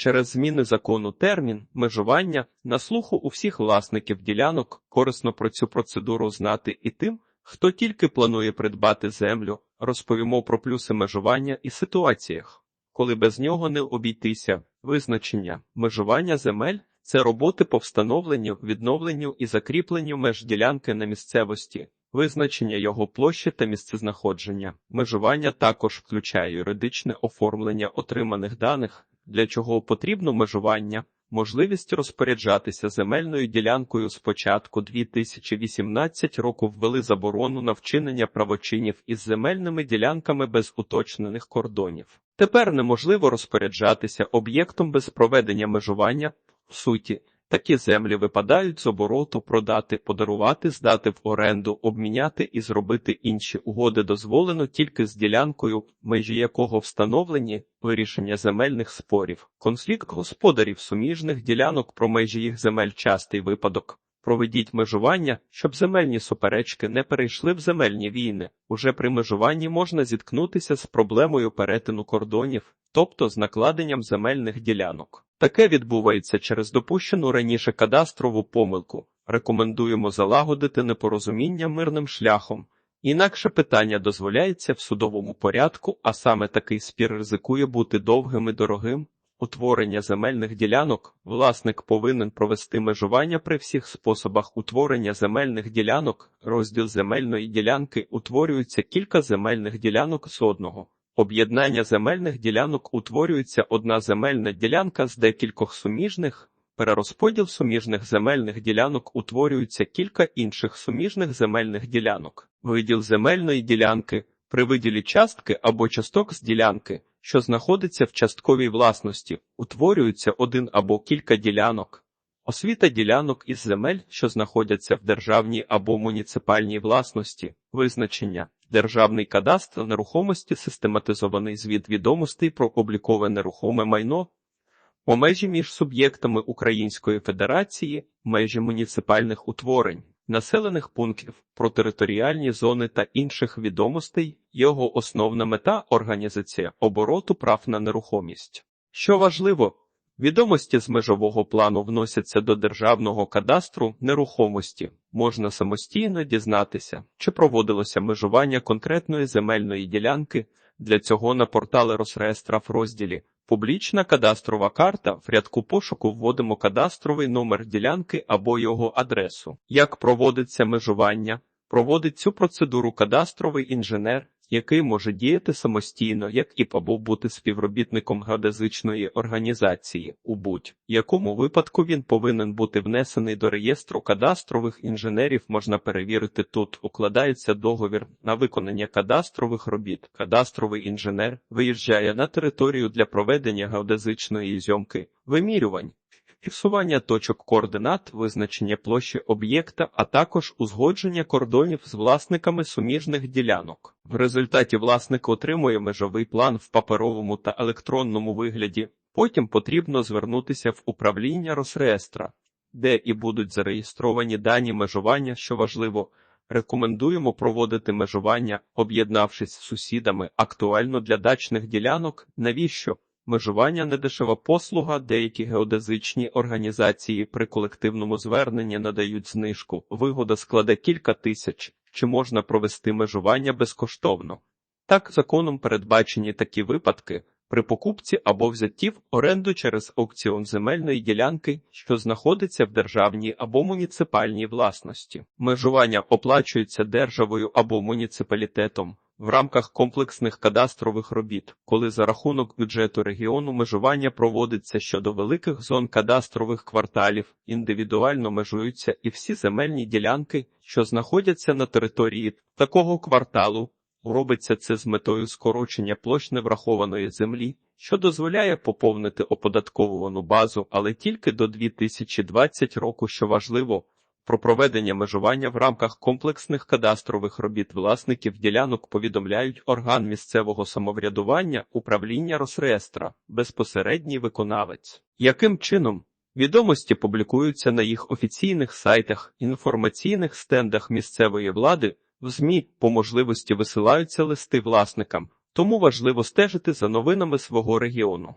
Через зміни закону термін межування на слуху у всіх власників ділянок корисно про цю процедуру знати і тим, хто тільки планує придбати землю, розповімо про плюси межування і ситуаціях, коли без нього не обійтися. Визначення межування земель це роботи по встановленню, відновленню і закріпленню меж ділянки на місцевості, визначення його площі та місцезнаходження. Межування також включає юридичне оформлення отриманих даних, для чого потрібно межування. Можливість розпоряджатися земельною ділянкою з початку 2018 року ввели заборону на вчинення правочинів із земельними ділянками без уточнених кордонів. Тепер неможливо розпоряджатися об'єктом без проведення межування. В суті, такі землі випадають з обороту продати, подарувати, здати в оренду, обміняти і зробити інші угоди дозволено тільки з ділянкою, межі якого встановлені вирішення земельних спорів. Конфлікт господарів суміжних ділянок про межі їх земель частий випадок. Проведіть межування, щоб земельні суперечки не перейшли в земельні війни. Уже при межуванні можна зіткнутися з проблемою перетину кордонів, тобто з накладенням земельних ділянок. Таке відбувається через допущену раніше кадастрову помилку. Рекомендуємо залагодити непорозуміння мирним шляхом. Інакше питання дозволяється в судовому порядку, а саме такий спір ризикує бути довгим і дорогим. Утворення земельних ділянок власник повинен провести межування при всіх способах утворення земельних ділянок. Розділ земельної ділянки утворюється кілька земельних ділянок з одного. Об'єднання земельних ділянок утворюється одна земельна ділянка з декількох суміжних. Перерозподіл суміжних земельних ділянок утворюється кілька інших суміжних земельних ділянок. Виділ земельної ділянки при виділі частки або часток з ділянки, що знаходиться в частковій власності, утворюється один або кілька ділянок. Освіта ділянок із земель, що знаходяться в державній або муніципальній власності, визначення. Державний кадастр нерухомості систематизований звіт відомостей про облікове нерухоме майно, по межі між суб'єктами Української Федерації, межі муніципальних утворень, населених пунктів, про територіальні зони та інших відомостей, його основна мета організація обороту прав на нерухомість. Що важливо, Відомості з межового плану вносяться до державного кадастру нерухомості. Можна самостійно дізнатися, чи проводилося межування конкретної земельної ділянки. Для цього на портали Росреєстра в розділі Публічна кадастрова карта в рядку пошуку вводимо кадастровий номер ділянки або його адресу. Як проводиться межування? Проводить цю процедуру кадастровий інженер, який може діяти самостійно, як і або бути співробітником геодезичної організації. У будь-якому випадку він повинен бути внесений до реєстру кадастрових інженерів. Можна перевірити тут. Укладається договір на виконання кадастрових робіт. Кадастровий інженер виїжджає на територію для проведення геодезичної зйомки, вимірювань. Фіксування точок координат, визначення площі об'єкта, а також узгодження кордонів з власниками суміжних ділянок. В результаті власник отримує межовий план в паперовому та електронному вигляді. Потім потрібно звернутися в управління Росреєстра, де і будуть зареєстровані дані межування, що важливо. Рекомендуємо проводити межування, об'єднавшись з сусідами, актуально для дачних ділянок. Навіщо? Межування недешева послуга, деякі геодезичні організації при колективному зверненні надають знижку. Вигода складе кілька тисяч, чи можна провести межування безкоштовно. Так, законом передбачені такі випадки при покупці або взятті в оренду через аукціон земельної ділянки, що знаходиться в державній або муніципальній власності. Межування оплачується державою або муніципалітетом в рамках комплексних кадастрових робіт, коли за рахунок бюджету регіону межування проводиться щодо великих зон кадастрових кварталів, індивідуально межуються і всі земельні ділянки, що знаходяться на території такого кварталу. Робиться це з метою скорочення площ неврахованої землі, що дозволяє поповнити оподатковувану базу, але тільки до 2020 року, що важливо, про проведення межування в рамках комплексних кадастрових робіт власників ділянок повідомляють орган місцевого самоврядування управління Росреєстра, безпосередній виконавець. Яким чином? Відомості публікуються на їх офіційних сайтах, інформаційних стендах місцевої влади, в ЗМІ по можливості висилаються листи власникам, тому важливо стежити за новинами свого регіону.